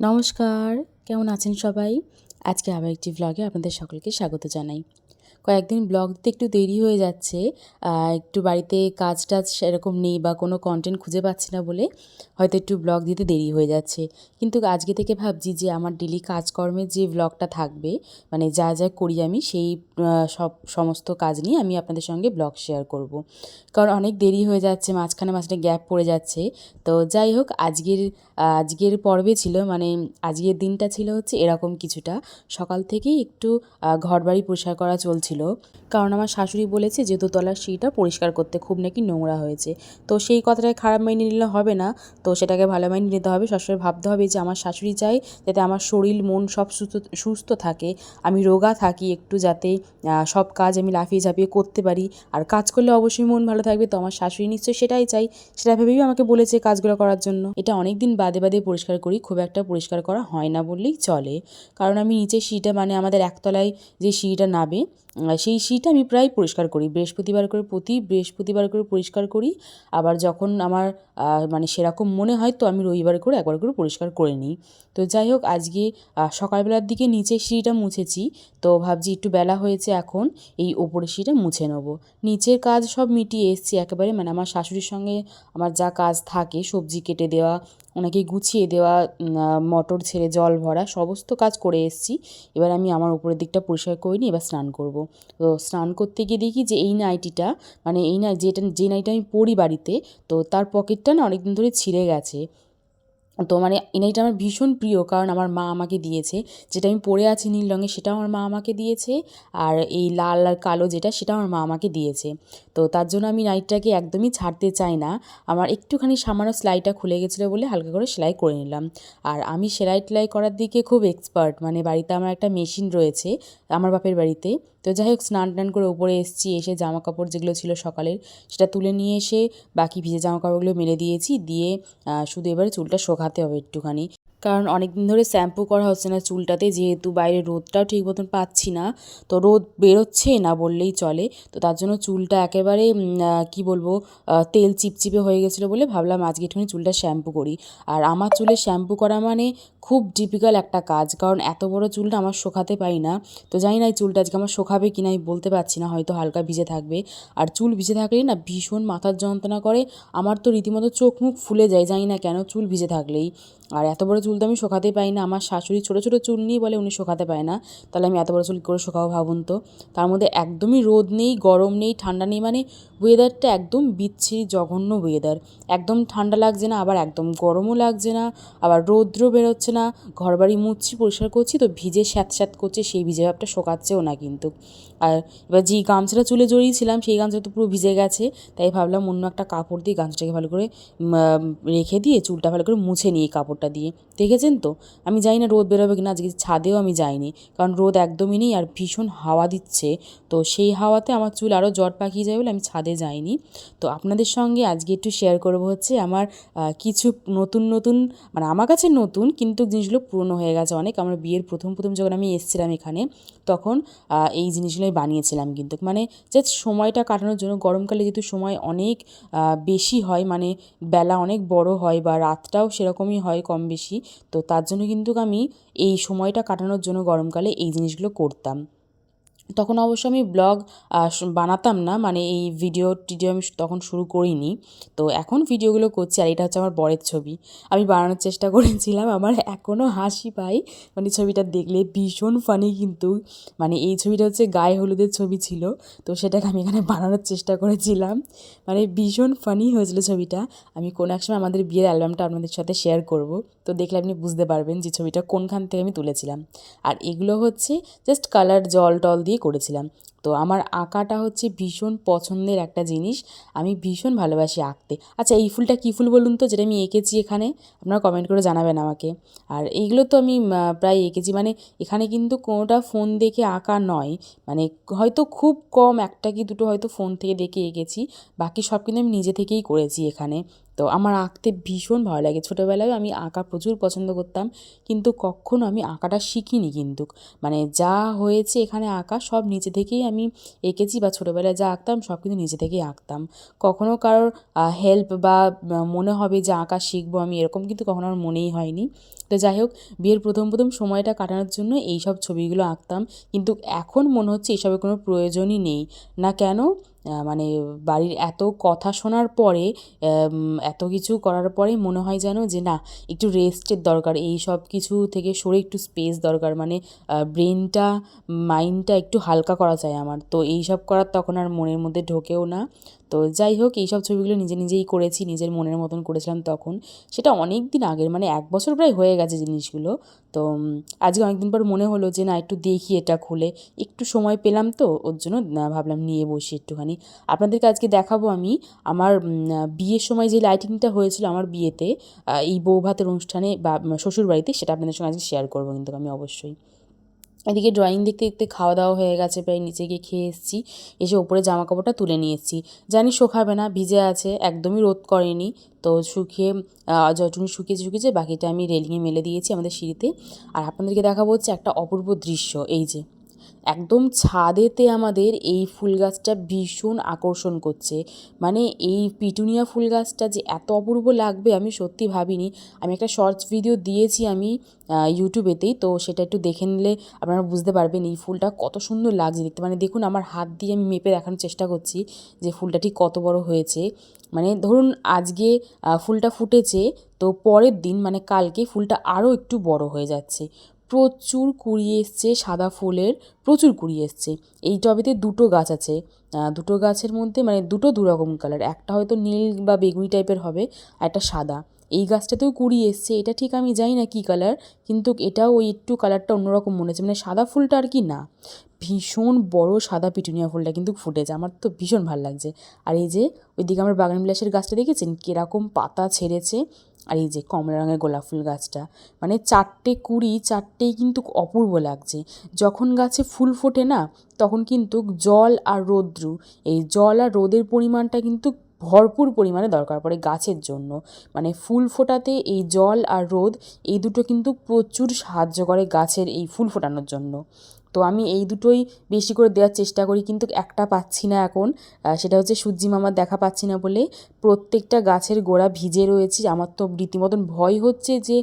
নমস্কার কেমন আছেন সবাই? আজকে আবার একটি ব্লগে আপনাদের সকলকে স্বাগত জানাই। কয়েকদিন ব্লগ দিতে একটু দেরি হয়ে যাচ্ছে একটু বাড়িতে কাজ টাজ সেরকম নেই বা কোনো কন্টেন্ট খুঁজে পাচ্ছি না বলে হয়তো একটু ব্লগ দিতে দেরি হয়ে যাচ্ছে। কিন্তু আজকে থেকে ভাবছি যে আমার ডেলি কাজকর্মের যে ব্লগটা থাকবে মানে যা যা করি আমি সেই সব সমস্ত কাজ নিয়ে আমি আপনাদের সঙ্গে ব্লগ শেয়ার করব। কারণ অনেক দেরি হয়ে যাচ্ছে, মাঝখানে মাঝখানে গ্যাপ পড়ে যাচ্ছে। তো যাই হোক, আজকের আজকের পর্বে ছিল মানে আজকের দিনটা ছিল হচ্ছে এরকম কিছুটা। সকাল থেকেই একটু ঘরবাড়ি পরিষ্কার করা চলছিল কারণ আমার শাশুড়ি বলেছে যে দোতলার সিঁড়িটা পরিষ্কার করতে খুব নাকি নোংরা হয়েছে। তো সেই কথাটাকে খারাপ মাইনে নিলে হবে না। তো সেটাকে ভালো মাইনে নিতে হবে। সবসময় ভাবতে হবে যে আমার শাশুড়ি চাই যাতে আমার শরীর, মন সব সুস্থ সুস্থ থাকে। আমি রোগা থাকি একটু যাতে সব কাজ আমি লাফিয়ে ঝাঁপিয়ে করতে পারি। আর কাজ করলে অবশ্যই মন ভালো থাকবে। তো আমার শাশুড়ি নিশ্চয়ই সেটাই চাই। সেটা ভেবেই আমাকে বলেছে কাজগুলো করার জন্য। এটা অনেক দিন বাদে বাদে পরিষ্কার করি। খুব একটা পরিষ্কার করা হয় না বললেই চলে। কারণ আমি নিচে সিঁড়িটা মানে আমাদের একতলায় যে সিঁড়িটা নাবে সেই সেই সিঁড়িটা আমি প্রায় পরিষ্কার করি। বৃহস্পতিবার করে প্রতি বৃহস্পতিবার করে পরিষ্কার করি। আবার যখন আমার মানে সেরকম মনে হয় তো আমি রবিবার করে একবার করে পরিষ্কার করে নিই। তো যাই হোক, আজকে সকালবেলার দিকে নিচের সিঁড়িটা মুছেছি। তো ভাবছি একটু বেলা হয়েছে এখন, এই ওপরের সিঁড়িটা মুছে নেব। নিচের কাজ সব মিটিয়ে এসেছি একেবারে। মানে আমার শাশুড়ির সঙ্গে আমার যা কাজ থাকে, সবজি কেটে দেওয়া ওনাকে গুছিয়ে দেওয়া মটর ছেড়ে জল ভরা সমস্ত কাজ করে এসেছি। এবার আমি আমার উপরের দিকটা পরিষ্কার করে নিই এবার স্নান করব। তো স্নান করতে গিয়ে দেখি যে এই নাইটিটা মানে এই নাই যেটা, যে নাইটা আমি পরি বাড়িতে, তো তার পকেটটা না অনেকদিন ধরে ছিঁড়ে গেছে। তো মানে নাইটিটা আমার ভীষণ প্রিয় কারণ আমার মা আমাকে দিয়েছে। যেটা আমি পরে আছি নীল রঙের সেটাও আমার মা আমাকে দিয়েছে আর এই লাল আর কালো যেটা সেটা আমার মা আমাকে দিয়েছে। তো তার জন্য আমি নাইটটাকে একদমই ছাড়তে চাই না। আমার একটুখানি সামান্য সেলাইটা খুলে গেছিল বলে হালকা করে সেলাই করে নিলাম। আর আমি সেলাই টেলাই করার দিকে খুব এক্সপার্ট মানে বাড়িতে আমার একটা মেশিন রয়েছে আমার বাপের বাড়িতে। তো যাই হোক, স্নান টান করে ওপরে এসেছি, এসে জামা কাপড় যেগুলো ছিল সকালের, সেটা তুলে নিয়ে এসে বাকি ভিজে জামা কাপড়গুলো মেলে দিয়েছি, দিয়ে শুধু এবারে চুলটা শোকাতে হবে একটুখানি। কারণ অনেক দিন ধরে শ্যাম্পু করা হচ্ছে না চুলটাতে, যেহেতু বাইরে রোদটাও ঠিক মতন পাচ্ছি না। তো রোদ বেরোচ্ছে না বললেই চলে। তো তার জন্য চুলটা একেবারে কি বলব তেল চিপচিপে হয়ে গেছিল বলে ভাবলাম আজকে একটুখানি চুলটা শ্যাম্পু করি। আর আমার চুলে শ্যাম্পু করা মানে খুব ডিফিকাল্ট একটা কাজ, কারণ এত বড় চুলটা আমার শোকাতে পারি না। তো জানি না এই চুলটা আজকে আমার শোকাবে কি না আমি বলতে পারছি না, হয়তো হালকা ভিজে থাকবে। আর চুল ভিজে থাকলেই না ভীষণ মাথার যন্ত্রণা করে। আমার তো রীতিমতো চোখ মুখ ফুলে যায়, জানি না কেন চুল ভিজে থাকলেই। আর এত বড় চুল তো আমি শোকাতেই পাই না। আমার শাশুড়ি ছোটো ছোটো চুল নিয়ে বলে উনি শোকাতে পায় না। তাহলে আমি এত বড় চুল করে শোকাবো ভাবুন তো? তার মধ্যে একদমই রোদ নেই, গরম নেই, ঠান্ডা নেই মানে ওয়েদারটা একদম বিচ্ছিরি, জঘন্য ওয়েদার একদম ঠান্ডা লাগছে না, আবার একদম গরমও লাগছে না, আবার রৌদ্র বেরোচ্ছে না। ঘরবাড়ি মুছছি, পরিষ্কার করছি, তো ভিজে স্যাঁত স্যাঁত করছে, সেই ভিজে ভাবটা শোকাচ্ছেও না কিন্তু। আর এবার যেই গামছাটা চুলে জড়িয়েছিলাম, সেই গামছাটা তো পুরো ভিজে গেছে। তাই ভাবলাম অন্য একটা কাপড় দিয়ে গামছাটাকে ভালো করে রেখে দিয়ে চুলটা ভালো করে মুছে এই কাপড়টা দিয়ে। দেখেছেন তো? আমি জানি না রোদ বেরোবে কিনা, আজকে ছাদেও আমি যাইনি। কারণ রোদ একদমই নেই আর ভীষণ হাওয়া দিচ্ছে। তো সেই হাওয়াতে আমার চুল আরও জট পাকিয়ে যায় বলে আমি ছাদে যাইনি। তো আপনাদের সঙ্গে আজকে একটু শেয়ার করব হচ্ছে আমার কিছু নতুন নতুন মানে আমার কাছে নতুন কিন্তু জিনিসগুলো পুরনো হয়ে গেছে অনেক। আমার বিয়ের প্রথম প্রথম যখন আমি এসেছিলাম এখানে, তখন এই জিনিসগুলো আমি বানিয়েছিলাম কিন্তু। মানে জাস্ট সময়টা কাটানোর জন্য গরমকালে যেহেতু সময় অনেক বেশি হয় মানে বেলা অনেক বড় হয় বা রাতটাও সেরকমই হয় কম বেশি, তো তার জন্য কিন্তু আমি এই সময়টা কাটানোর জন্য গরমকালে এই জিনিসগুলো করতাম। তখন অবশ্য আমি ব্লগ বানাতাম না। মানে এই ভিডিও, টিডিও আমি তখন শুরু করিনি। তো এখন ভিডিওগুলো করছি আর এটা হচ্ছে আমার বরের ছবি। আমি বানানোর চেষ্টা করেছিলাম, আমার এখনও হাসি পাই। মানে ছবিটা দেখলে ভীষণ ফানি কিন্তু। মানে এই ছবিটা হচ্ছে গায়ে হলুদের ছবি ছিল, তো সেটাকে আমি এখানে বানানোর চেষ্টা করেছিলাম। মানে ভীষণ ফানি হয়েছিল ছবিটা। আমি কোনো এক সময় আমাদের বিয়ের অ্যালবামটা আপনাদের সাথে শেয়ার করব। তো দেখলে আপনি বুঝতে পারবেন যে ছবিটা কোনখান থেকে আমি তুলেছিলাম। আর এগুলো হচ্ছে জাস্ট কালার জল টল দিয়ে করেছিলাম। তো আমার আঁকাটা হচ্ছে ভীষণ পছন্দের একটা জিনিস। আমি ভীষণ ভালোবাসি আঁকতে। আচ্ছা এই ফুলটা কী ফুল বলুন তো? যেটা আমি এঁকেছি এখানে। আপনারা কমেন্ট করে জানাবেন আমাকে। আর এইগুলো তো আমি প্রায় এঁকেছি। মানে এখানে কিন্তু কোনোটা ফোন দেখে আঁকা নয়। মানে হয়তো খুব কম একটা কি দুটো হয়তো ফোন থেকে দেখে এঁকেছি। বাকি সব কিন্তু আমি নিজে থেকেই করেছি এখানে। তো আমার আঁকতে ভীষণ ভালো লাগে। ছোটোবেলায় আমি আঁকা প্রচুর পছন্দ করতাম, কিন্তু কখনো আমি আঁকাটা শিখিনি কিন্তু। মানে যা হয়েছে এখানে আঁকা সব নিজে থেকেই আমি এঁকেছি বা ছোটোবেলায় যা আঁকতাম সব কিন্তু নিজে থেকেই আঁকতাম। কখনো কারোর হেল্প বা মনে হবে যে আঁকা শিখব আমি এরকম কিন্তু কখনো আমার মনেই হয়নি। তো যাই হোক, বিয়ের প্রথম প্রথম সময়টা কাটানোর জন্য এই সব ছবিগুলো আঁকতাম, কিন্তু এখন মনে হচ্ছে এসবের কোনো প্রয়োজনই নেই। না কেন? মানে বাড়ির এত কথা শোনার পরে এত কিছু করার পরে মনে হয় যেন যে না, একটু রেস্টের দরকার। এই সব কিছু থেকে সরে একটু স্পেস দরকার। মানে ব্রেনটা মাইন্ডটা একটু হালকা করা চাই আমার। তো এই সব করার তখন আর মনের মধ্যে ঢোকেও না। তো যাই হোক, এইসব ছবিগুলো নিজে নিজেই করেছি, নিজের মনের মতন করেছিলাম তখন। সেটা অনেক দিন আগের মানে এক বছর প্রায় হয়ে গেছে জিনিসগুলো। তো আজকে অনেকদিন পর মনে হলো যে, না, একটু দেখি এটা খুলে। একটু সময় পেলাম তো, ওর জন্য ভাবলাম নিয়ে বসি একটুখানি। আপনাদেরকে আজকে দেখাবো আমি আমার বিয়ের সময় যে লাইটিংটা হয়েছিল আমার বিয়েতে এই বউ ভাতের অনুষ্ঠানে বা, শ্বশুরবাড়িতে, সেটা আপনাদের সঙ্গে আজকে শেয়ার করব কিন্তু আমি অবশ্যই। এদিকে ড্রয়িং দেখতে দেখতে খাওয়া দাওয়া হয়ে গেছে, প্রায় নিচে গিয়ে খেয়ে এসেছি। এসে ওপরে জামা কাপড়টা তুলে নিয়ে এসেছি। জানি শোকাবে না, ভিজে আছে, একদমই রোদ করেনি। তো শুকিয়ে যতটুকু শুকিয়েছে শুকিয়েছে, বাকিটা আমি রেলিংয়ে মেলে দিয়েছি আমাদের সিঁড়িতে। আর আপনাদেরকে দেখাবো হচ্ছে একটা অপূর্ব দৃশ্য, এই যে। একদম ছাদেতে আমাদের এই ফুল গাছটা ভীষণ আকর্ষণ করছে। মানে এই পিটুনিয়া ফুল গাছটা যে এত অপূর্ব লাগবে আমি সত্যি ভাবিনি। আমি একটা শর্টস ভিডিও দিয়েছি আমি ইউটিউবেতেই তো সেটা একটু দেখে নিলে আপনারা বুঝতে পারবেন এই ফুলটা কত সুন্দর লাগছে দেখতে। মানে দেখুন আমার হাত দিয়ে আমি মেপে দেখানোর চেষ্টা করছি যে ফুলটা ঠিক কত বড় হয়েছে। মানে ধরুন আজকে ফুলটা ফুটেছে, তো পরের দিন মানে কালকে ফুলটা আরও একটু বড় হয়ে যাচ্ছে। প্রচুর কুড়ি এসছে, সাদা ফুলের প্রচুর কুড়ি এসছে। এই টবেতে দুটো গাছ আছে। দুটো গাছের মধ্যে মানে দুটো দু রকম কালার একটা হয়তো নীল বা বেগুনি টাইপের হবে আর একটা সাদা। এই গাছটাতেও কুড়ি এসছে। এটা ঠিক আমি জানি না কী কালার কিন্তু এটাও ওই একটু কালারটা অন্যরকম মনে হচ্ছে। মানে সাদা ফুলটা আর কি না। ভীষণ বড় সাদা পিটুনিয়া ফুলটা কিন্তু ফুটেছে। আমার তো ভীষণ ভালো লাগছে। আর এই যে ওইদিকে আমার বাগান বিলাসের গাছটা দেখেছেন? কীরকম পাতা ছেড়েছে। আর এই যে কমলা রঙের গোলাপ ফুল গাছটা মানে চারটে কুড়ি, চারটেই কিন্তু অপূর্ব লাগছে। যখন গাছে ফুল ফোটে না, তখন কিন্তু জল আর রৌদ্রু, এই জল আর রোদের পরিমাণটা কিন্তু ভরপুর পরিমাণে দরকার পড়ে গাছের জন্য। মানে ফুল ফোটাতে এই জল আর রোদ, এই দুটো কিন্তু প্রচুর সাহায্য করে গাছের এই ফুল ফোটানোর জন্য। তো আমি এই দুটোই বেশি করে দেওয়ার চেষ্টা করি, কিন্তু একটা পাচ্ছি না এখন। সেটা হচ্ছে সূর্যি মামার দেখা পাচ্ছি না বলে প্রত্যেকটা গাছের গোড়া ভিজে রয়েছে। আমার তো রীতিমতন ভয় হচ্ছে যে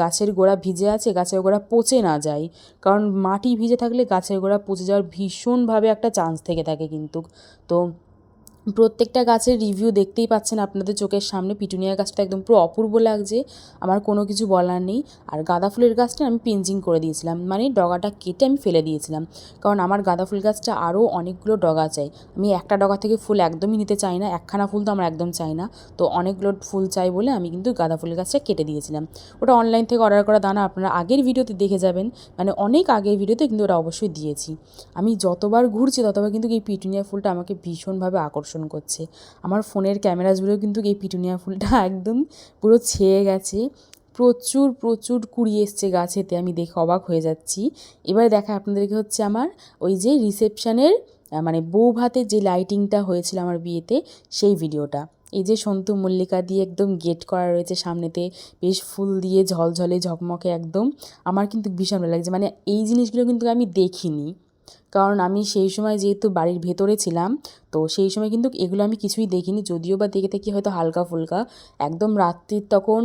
গাছের গোড়া ভিজে আছে, গাছের গোড়া পচে না যায়। কারণ মাটি ভিজে থাকলে গাছের গোড়া পচে যাওয়ার ভীষণভাবে একটা চান্স থেকে থাকে কিন্তু। তো প্রত্যেকটা গাছের রিভিউ দেখতেই পাচ্ছেন আপনাদের চোখের সামনে। পিটুনিয়া গাছটা একদম পুরো অপূর্ব লাগছে। আমার কোনো কিছু বলার নেই। আর গাঁদা ফুলের গাছটা আমি পেঞ্জিং করে দিয়েছিলাম। মানে ডগাটা কেটে আমি ফেলে দিয়েছিলাম। কারণ আমার গাঁদা ফুল গাছটা আরও অনেকগুলো ডগা চাই। আমি একটা ডগা থেকে ফুল একদমই নিতে চাই না। একখানা ফুল তো আমার একদম চাই না। তো অনেকগুলো ফুল চাই বলে আমি কিন্তু গাঁদা ফুলের গাছটা কেটে দিয়েছিলাম। ওটা অনলাইন থেকে অর্ডার করা দানা আপনারা আগের ভিডিওতে দেখে যাবেন। মানে অনেক আগের ভিডিওতে কিন্তু ওটা অবশ্যই দিয়েছি। আমি যতবার ঘুরছি ততবার কিন্তু এই পিটুনিয়া ফুলটা আমাকে ভীষণভাবে আকর্ষণ আকর্ষণ করছে। আমার ফোনের ক্যামেরা জুড়েও কিন্তু এই পিটুনিয়া ফুলটা একদম পুরো ছেয়ে গেছে। প্রচুর প্রচুর কুড়ি এসছে গাছেতে, আমি দেখে অবাক হয়ে যাচ্ছি। এবারে দেখা, আপনাদেরকে হচ্ছে আমার ওই যে রিসেপশনের মানে বউ ভাতের যে লাইটিংটা হয়েছিল আমার বিয়েতে, সেই ভিডিওটা। এই যে সন্তু মল্লিকা দিয়ে একদম গেট করা রয়েছে সামনেতে, বেশ ফুল দিয়ে ঝলঝলে ঝকমকে একদম। আমার কিন্তু ভীষণ ভালো লাগছে। মানে এই জিনিসগুলো কিন্তু আমি দেখিনি। কারণ আমি সেই সময় যেহেতু বাড়ির ভেতরে ছিলাম, তো সেই সময় কিন্তু এগুলো আমি কিছুই দেখিনি। যদিও বা দেখে থাকি হয়তো হালকা ফুলকা। একদম রাত্রির তখন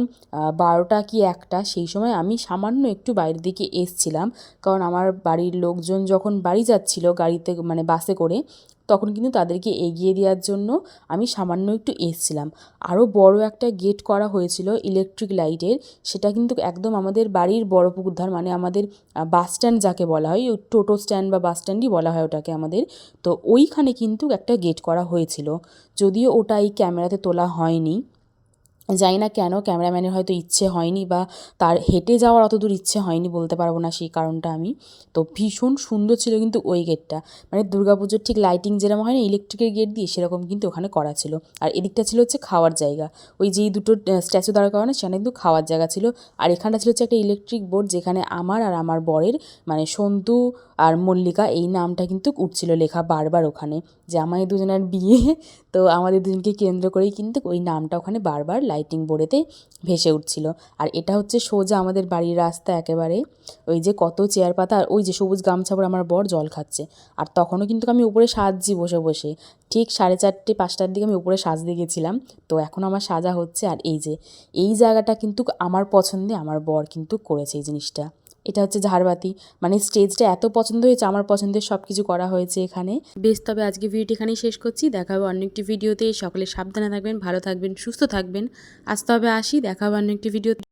বারোটা কি একটা, সেই সময় আমি সামান্য একটু বাইরের দিকে এসছিলাম। কারণ আমার বাড়ির লোকজন যখন বাড়ি যাচ্ছিল গাড়িতে মানে বাসে করে তখন কিন্তু তাদেরকে এগিয়ে দেওয়ার জন্য আমি সামান্য একটু এসছিলাম। আরও বড় একটা গেট করা হয়েছিল ইলেকট্রিক লাইটের সেটা কিন্তু একদম আমাদের বাড়ির বড় পুকুরধার মানে আমাদের বাস স্ট্যান্ড যাকে বলা হয়, ওই টোটো স্ট্যান্ড বা বাস স্ট্যান্ডই বলা হয় ওটাকে আমাদের। তো ওইখানে কিন্তু একটা গেট করা হয়েছিল। যদিও ওটা এই ক্যামেরাতে তোলা হয়নি। জানি না কেন ক্যামেরাম্যানের হয়তো ইচ্ছে হয়নি বা তার হেঁটে যাওয়ার অত দূর ইচ্ছে হয়নি বলতে পারব না সেই কারণটা আমি। তো ভীষণ সুন্দর ছিল কিন্তু ওই গেটটা মানে দুর্গাপুজোর ঠিক লাইটিং যেরকম হয় না ইলেকট্রিকের গেট দিয়ে সেরকম কিন্তু ওখানে করা ছিল। আর এদিকটা ছিল হচ্ছে খাওয়ার জায়গা। ওই যেই দুটো স্ট্যাচু দাঁড় করানো সেখানে কিন্তু খাওয়ার জায়গা ছিল। আর এখানটা ছিল হচ্ছে একটা ইলেকট্রিক বোর্ড যেখানে আমার আর আমার বরের মানে সন্তু আর মল্লিকা এই নামটা কিন্তু উঠছিল লেখা বারবার ওখানে যে আমাদের দুজনের বিয়ে। তো আমাদের দুজনকে কেন্দ্র করেই কিন্তু ওই নামটা ওখানে বারবার লাইটিং বোর্ডেতে ভেসে উঠছিল। আর এটা হচ্ছে সোজা আমাদের বাড়ির রাস্তা একেবারে। ওই যে কত চেয়ার পাতা আর ওই যে সবুজ গামছা পরে আমার বর জল খাচ্ছে। আর তখনও কিন্তু আমি উপরে সাজছি বসে বসে। ঠিক সাড়ে চারটে, পাঁচটার দিকে আমি উপরে সাজতে গেছিলাম। তো এখন আমার সাজা হচ্ছে আর এই যে, এই জায়গাটা কিন্তু আমার পছন্দে আমার বর কিন্তু করেছে এই জিনিসটা। এটা হচ্ছে ঝাড়বাতি। মানে স্টেজটা এত পছন্দ হয়েছে, আমার পছন্দের সব কিছু করা হয়েছে এখানে। বেশ, তবে আজকে ভিডিওটি এখানেই শেষ করছি। দেখা হবে অন্য একটি ভিডিওতে সকলে সাবধানে থাকবেন, ভালো থাকবেন, সুস্থ থাকবেন। আজ তবে আসি, দেখা হবে অন্য একটি ভিডিও